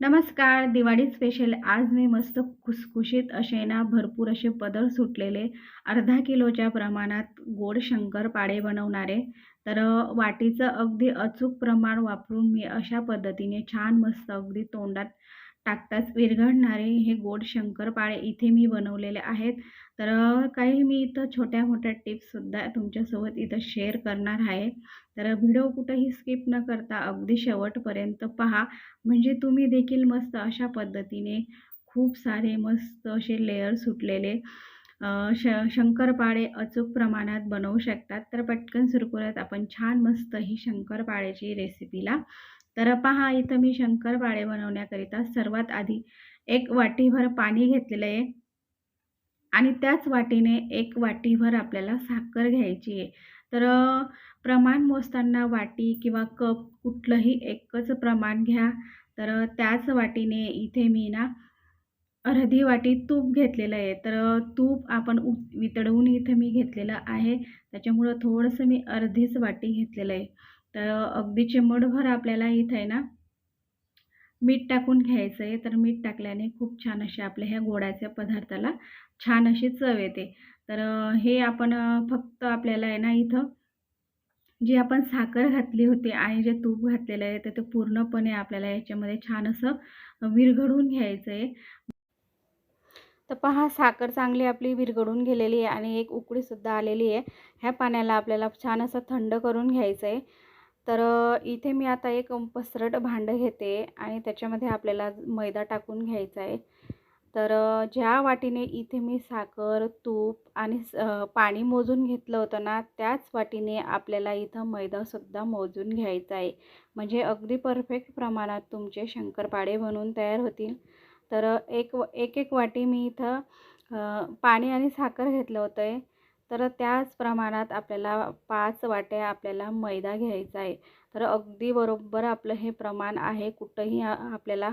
नमस्कार दिवाळी स्पेशल आज मी मस्त खुसखुशीत असे ना भरपूर असे पदर सुटलेले. अर्धा किलोच्या प्रमाणात गोड शंकरपाळे बनवणारे. तर वाटीचं अगदी अचूक प्रमाण वापरून मी अशा पद्धतीने छान मस्त अगदी तोंडात टाकताच विरघळणारे हे गोड शंकरपाळे इथे मी बनवलेले आहेत. तर काही मी इथं छोट्या मोठ्या टिप्ससुद्धा तुमच्यासोबत इथं शेअर करणार आहे. तर व्हिडिओ कुठंही स्किप न करता अगदी शेवटपर्यंत पहा. म्हणजे तुम्ही देखील मस्त अशा पद्धतीने खूप सारे मस्त असे लेअर सुटलेले श शंकरपाळे अचूक प्रमाणात बनवू शकतात. तर पटकन सुरू करूयात आपण छान मस्त ही शंकरपाळ्याची रेसिपीला तर पहा इथं मी शंकरपाळे बनवण्याकरिता सर्वात आधी एक वाटीभर पाणी घेतलेलं आहे. आणि त्याच वाटीने एक वाटीभर आपल्याला साखर घ्यायची आहे. तर प्रमाण मोजताना वाटी किंवा कप कुठलंही एकच प्रमाण घ्या. तर त्याच वाटीने इथे मी ना अर्धी वाटी तूप घेतलेलं आहे. तर तूप आपण उ वितळवून इथे मी घेतलेलं आहे. त्याच्यामुळं थोडंसं मी अर्धीच वाटी घेतलेलं आहे. तर अगदी चिमूटभर आपल्याला इथं आहे ना मीठ टाकून घ्यायचं आहे. तर मीठ टाकल्याने खूप छान असे आपल्या ह्या गोडाच्या पदार्थाला छान अशी चव येते. तर हे आपण फक्त आपल्याला आहे ना इथं जी आपण साखर घातली होती आणि जे तूप घातलेलं आहे तर ते पूर्णपणे आपल्याला याच्यामध्ये छान असं विरघळून घ्यायचं आहे. तर पहा साखर चांगली आपली विरघळून गेलेली आहे आणि एक उकळीसुद्धा आलेली आहे. ह्या पाण्याला आपल्याला छान असं थंड करून घ्यायचं आहे. तर इथे मी आता एक पसरट भांडं घेते आणि त्याच्यामध्ये आपल्याला मैदा टाकून घ्यायचा आहे. तर ज्या वाटीने इथे मी साखर तूप आणि स पाणी मोजून घेतलं होतं ना त्याच वाटीने आपल्याला इथं मैदासुद्धा मोजून घ्यायचा आहे. म्हणजे अगदी परफेक्ट प्रमाणात तुमचे शंकरपाळे बनवून तयार होतील. तर एक व एक एक वाटी मी इथं पाणी आणि साखर घेतलं होतं आहे. तर त्याच प्रमाणात आपल्याला पाच वाट्या आपल्याला मैदा घ्यायचा आहे. तर अगदी बरोबर आपलं हे प्रमाण आहे. कुठंही आपल्याला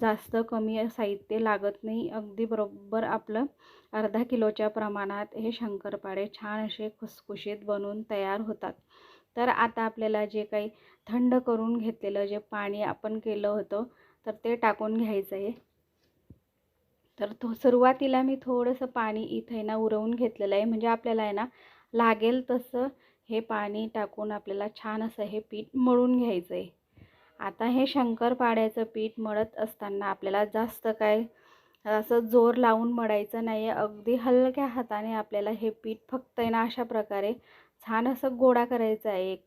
जास्त कमी साहित्य लागत नाही. अगदी बरोबर आपलं अर्धा किलोच्या प्रमाणात हे शंकरपाळे छान असे खुसखुशीत बनून तयार होतात. तर आता आपल्याला जे काही थंड करून घेतलेलं जे पाणी आपण केलं होतं तर ते टाकून घ्यायचं आहे. तर तो सुरुवातीला मी थोडंसं पाणी इथे ना उरवून घेतलेलं आहे. म्हणजे आपल्याला आहे ना लागेल तसं हे पाणी टाकून आपल्याला छान असं हे पीठ मळून घ्यायचं आहे आता हे शंकरपाड्याचं पीठ मळत असताना आपल्याला जास्त काय असं जोर लावून मळायचं नाही आहे अगदी हलक्या हाताने आपल्याला हे पीठ फक्त आहे ना अशा प्रकारे छान असं गोळा करायचा आहे. एक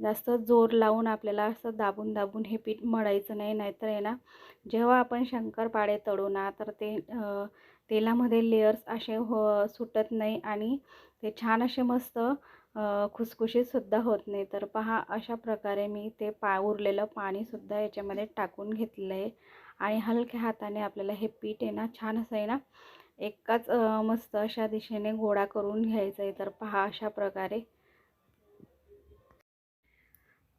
जास्त जोर लावून आपल्याला असं दाबून दाबून हे पीठ मळायचं नाही नाहीतर आहे ना जेव्हा आपण शंकरपाळे तळू ना तर ते तेलामध्ये लेयर्स असे हो सुटत नाही आणि ते छान असे मस्त खुसखुशीतसुद्धा होत नाही. तर पहा अशा प्रकारे मी ते पा उरलेलं पाणीसुद्धा याच्यामध्ये टाकून घेतलं आहे. आणि हलक्या हाताने आपल्याला हे पीठ आहे ना छान असं आहे ना एकाच मस्त अशा दिशेने गोळा करून घ्यायचं आहे. तर पहा अशा प्रकारे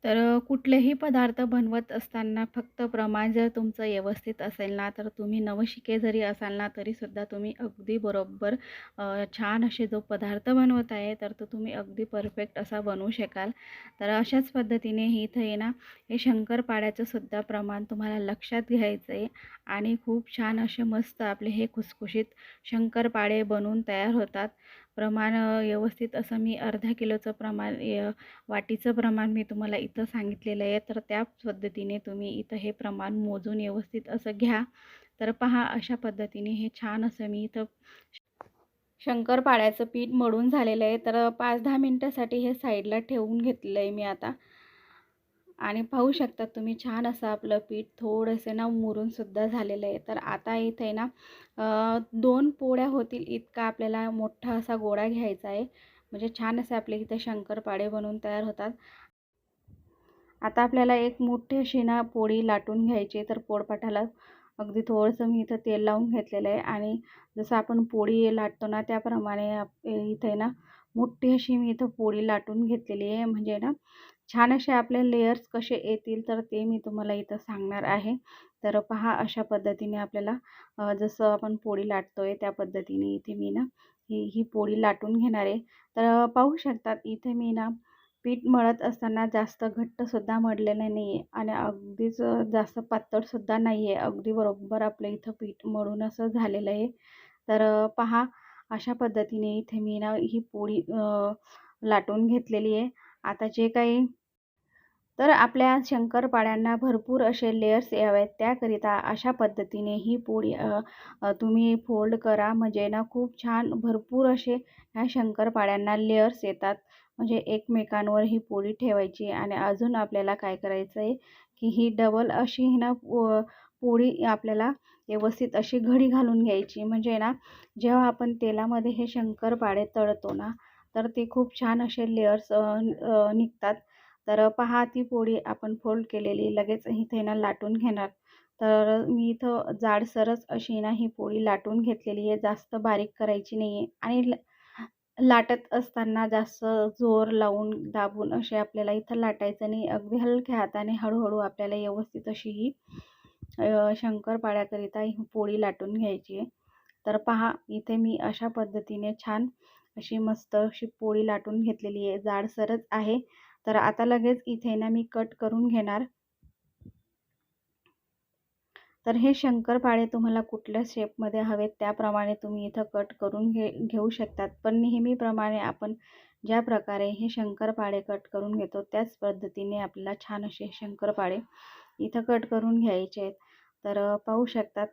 तर कुठलेही पदार्थ बनवत असताना फक्त प्रमाण जर तुमचं व्यवस्थित असेल ना तर तुम्ही नवशिके जरी असाल ना तरीसुद्धा तुम्ही अगदी बरोबर छान असे जो पदार्थ बनवत आहे तर तो तुम्ही अगदी परफेक्ट असा बनवू शकाल. तर अशाच पद्धतीने हे इथं आहे ना हे शंकरपाड्याचं सुद्धा प्रमाण तुम्हाला लक्षात घ्यायचं आहे. आणि खूप छान असे मस्त आपले हे खुसखुशीत शंकरपाळे बनवून तयार होतात. प्रमाण व्यवस्थित असं मी अर्धा किलोचं प्रमाण य वाटीचं प्रमाण मी तुम्हाला इथं सांगितलेलं आहे. तर त्या पद्धतीने तुम्ही इथं हे प्रमाण मोजून व्यवस्थित असं घ्या. तर पहा अशा पद्धतीने हे छान असं मी इथं शंकरपाळ्याचं पीठ मळून झालेलं आहे. तर पाच दहा मिनटासाठी हे साईडला ठेवून घेतलं आहे मी आता. आणि पाहू शकता तुम्ही छान असं आपलं पीठ थोडंसं ना मुरूनसुद्धा झालेलं आहे. तर आता इथे आहे ना दोन पोळ्या होतील इतका आपल्याला मोठा असा गोळा घ्यायचा आहे. म्हणजे छान असे आपले इथे शंकरपाळे बनवून तयार होतात. आता आपल्याला एक मोठी अशी ना पोळी लाटून घ्यायची तर पोळपाटाला अगदी थोडंसं मी इथं तेल लावून घेतलेलं आहे. आणि जसं आपण पोळी लाटतो ना त्याप्रमाणे आप इथे ना मोठी अशी मी इथं पोळी लाटून घेतलेली आहे. म्हणजे ना छान असे आपले लेयर्स कसे येतील तर ते मी तुम्हाला इथं सांगणार आहे. तर पहा अशा पद्धतीने आपल्याला जसं आपण पोळी लाटतो आहे त्या पद्धतीने इथे मी ना ही ही पोळी लाटून घेणार आहे. तर पाहू शकतात इथे मी ना पीठ मळत असताना जास्त घट्टसुद्धा मळलेलं नाही आहे आणि अगदीच जास्त पातळसुद्धा नाही आहे अगदी बरोबर आपलं इथं पीठ मळून असं झालेलं आहे. तर पहा अशा पद्धतीने इथे मी ना ही पोळी लाटून घेतलेली आहे. आता जे काही तर आपल्या शंकरपाळ्यांना भरपूर असे लेअर्स यावेत. त्याकरिता अशा पद्धतीने ही पोळी तुम्ही फोल्ड करा. म्हणजे ना खूप छान भरपूर असे ह्या शंकरपाळ्यांना लेअर्स येतात. म्हणजे एकमेकांवर ही पोळी ठेवायची आणि अजून आपल्याला काय करायचं आहे की ही डबल अशी ना पोळी आपल्याला व्यवस्थित अशी घडी घालून घ्यायची. म्हणजे ना जेव्हा आपण तेलामध्ये हे शंकरपाळे तळतो ना तर ते खूप छान असे लेअर्स निघतात. तर पहा ती पोळी आपण फोल्ड केलेली लगेच इथे ना लाटून घेणार. तर मी इथं जाडसरच अशी ना ही पोळी लाटून घेतलेली आहे जास्त बारीक करायची नाही आहे आणि लाटत असताना जास्त जोर लावून दाबून असे आपल्याला इथं लाटायचं नाही. अगदी हलक्या हाताने हळूहळू आपल्याला व्यवस्थित अशी ही शंकरपाळ्याकरिता ही पोळी लाटून घ्यायची आहे. तर पहा इथे मी अशा पद्धतीने छान अशी मस्त अशी पोळी लाटून घेतलेली आहे. जाडसरच आहे. तर आता लगेच इथे ना मी कट करून घेणार. तर हे शंकरपाळे तुम्हाला कुठल्या शेपमध्ये हवेत त्याप्रमाणे तुम्ही इथं कट करून घे घेऊ शकतात. पण नेहमीप्रमाणे आपण ज्या प्रकारे हे शंकरपाळे कट करून घेतो त्याच पद्धतीने आपल्याला छान असे शंकरपाळे इथं कट करून घ्यायचे आहेत. तर पाहू शकतात.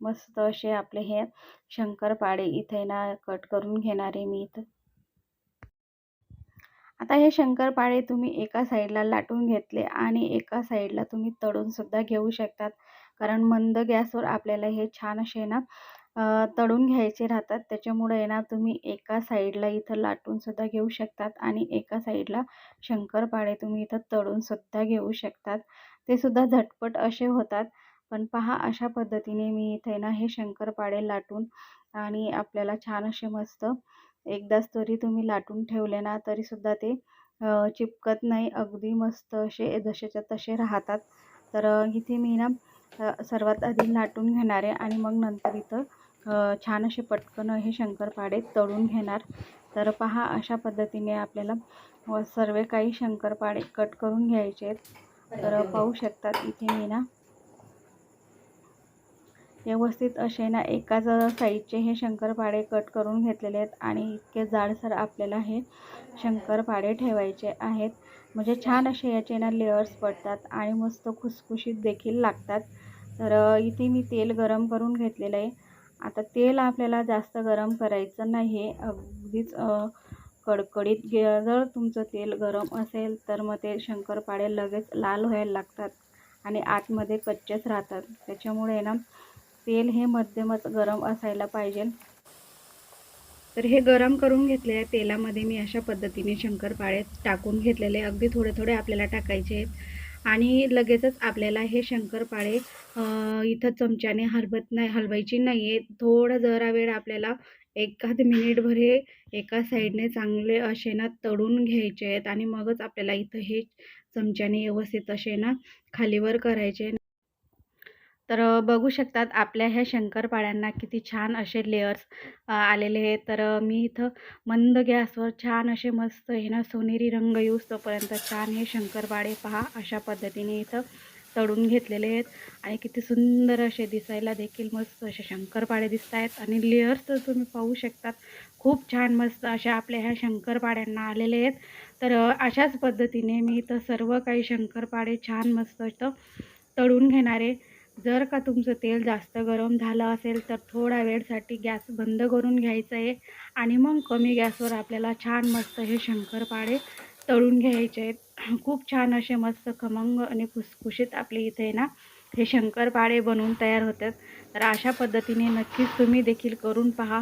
मस्त असे आपले हे शंकरपाळे इथे ना कट करून घेणारे मी इथं. आता हे शंकरपाळे तुम्ही एका साईडला लाटून घेतले आणि एका साईडला तुम्ही तळूनसुद्धा घेऊ शकतात. कारण मंद गॅसवर आपल्याला हे छान असे ना तळून घ्यायचे राहतात. त्याच्यामुळे ना तुम्ही एका साईडला इथं लाटूनसुद्धा घेऊ शकतात आणि एका साईडला शंकरपाळे तुम्ही इथं तळूनसुद्धा घेऊ शकतात. ते सुद्धा झटपट असे होतात. पण पहा अशा पद्धतीने मी इथे ना हे शंकरपाळे लाटून आणि आपल्याला छान असे मस्त एकदाच तरी तुम्ही लाटून ठेवले ना तरीसुद्धा ते चिपकत नाही. अगदी मस्त असे जसेच्या तसे राहतात. तर इथे मी ना सर्वात आधी लाटून घेणार आहे आणि मग नंतर इथं छान असे पटकन हे शंकरपाळे तळून घेणार. तर पहा अशा पद्धतीने आपल्याला सर्व काही शंकरपाळे कट करून घ्यायचे आहेत. तर पाहू शकतात. इथे मी ना व्यवस्थित असे ना एकाच साईजचे हे शंकरपाळे कट करून घेतलेले आहेत आणि इतके जाडसर आपल्याला हे शंकरपाळे ठेवायचे आहेत. म्हणजे छान असे याचे ना लेअर्स पडतात आणि मस्त खुसखुशीत देखील लागतात. तर इथे मी तेल गरम करून घेतलेलं आहे. आता तेल आपल्याला जास्त गरम करायचं नाही अगदीच कडकडीत जर तुमचं तेल गरम असेल तर मग ते शंकरपाळे लगेच लाल व्हायला लागतात आणि आतमध्ये कच्चेच राहतात. त्याच्यामुळे ना तेल हे मध्यमच गरम असायला पाहिजे. तर हे गरम करून घेतले आहे तेलामध्ये मी अशा पद्धतीने शंकरपाळे टाकून घेतलेले. अगदी थोडे थोडे आपल्याला टाकायचे आहेत. आणि लगेचच आपल्याला हे शंकरपाळे इथं चमच्याने हलवत नाही हलवायची नाही आहे थोडा जरा वेळ आपल्याला एखाद मिनिटभर हे एका साईडने चांगले असे ना तळून घ्यायचे आहेत. आणि मगच आपल्याला इथं हे चमच्याने व्यवस्थित असे ना खालीवर करायचे. तर बघू शकतात आपल्या ह्या शंकरपाळ्यांना किती छान असे लेअर्स आलेले आहेत. तर मी इथं मंद गॅसवर छान असे मस्त हे ना सोनेरी रंग येऊस तोपर्यंत छान हे शंकरपाळे पहा अशा पद्धतीने इथं तळून घेतलेले आहेत. आणि किती सुंदर असे दिसायला देखील मस्त असे शंकरपाळे दिसत आहेत आणि लेअर्स तर तुम्ही पाहू शकतात. खूप छान मस्त अशा आपल्या ह्या शंकरपाड्यांना आलेले आहेत. तर अशाच पद्धतीने मी इथं सर्व काही शंकरपाळे छान मस्त इथं तळून घेणारे जर का तुमचं तेल जास्त गरम झालं असेल तर थोडा वेळसाठी गॅस बंद करून घ्यायचं आहे. आणि मग कमी गॅसवर आपल्याला छान मस्त हे शंकरपाळे तळून घ्यायचे आहेत. खूप छान असे मस्त खमंग आणि खुसखुशीत आपले इथे ना हे शंकरपाळे बनवून तयार होतात. तर अशा पद्धतीने नक्कीच तुम्ही देखील करून पहा.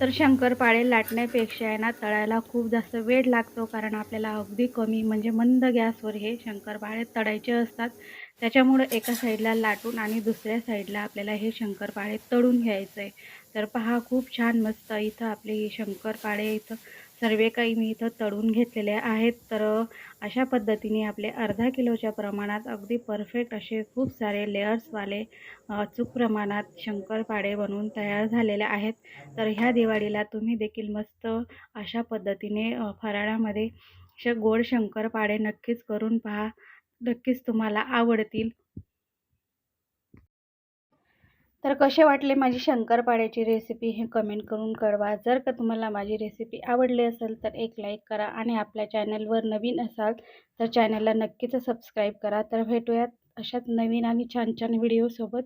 तर शंकरपाळे लाटण्यापेक्षा आहे ना तळायला खूप जास्त वेळ लागतो कारण आपल्याला अगदी कमी म्हणजे मंद गॅसवर हे शंकरपाळे तळायचे असतात. त्याच्यामुळं एका साईडला लाटून आणि दुसऱ्या साईडला आपल्याला हे शंकरपाळे तळून घ्यायचं आहे तर पहा खूप छान मस्त इथं आपले हे शंकरपाळे इथं सर्व काही मी इथं तळून घेतलेले आहेत. तर अशा पद्धतीने आपले अर्धा किलोच्या प्रमाणात अगदी परफेक्ट असे खूप सारे लेअर्सवाले अचूक प्रमाणात शंकरपाळे बनवून तयार झालेले आहेत. तर ह्या दिवाळीला तुम्ही देखील मस्त अशा पद्धतीने फराळामध्ये असे गोड शंकरपाळे नक्कीच करून पहा. नक्कीच तुम्हाला आवडतील. तर कसे वाटले माझी शंकरपाड्याची रेसिपी हे कमेंट करून कळवा. जर का तुम्हाला माझी रेसिपी आवडली असेल तर एक लाईक करा आणि आपल्या चॅनलवर नवीन असाल तर चॅनलला नक्कीच सबस्क्राईब करा. तर भेटूयात अशाच नवीन आणि छान छान व्हिडिओसोबत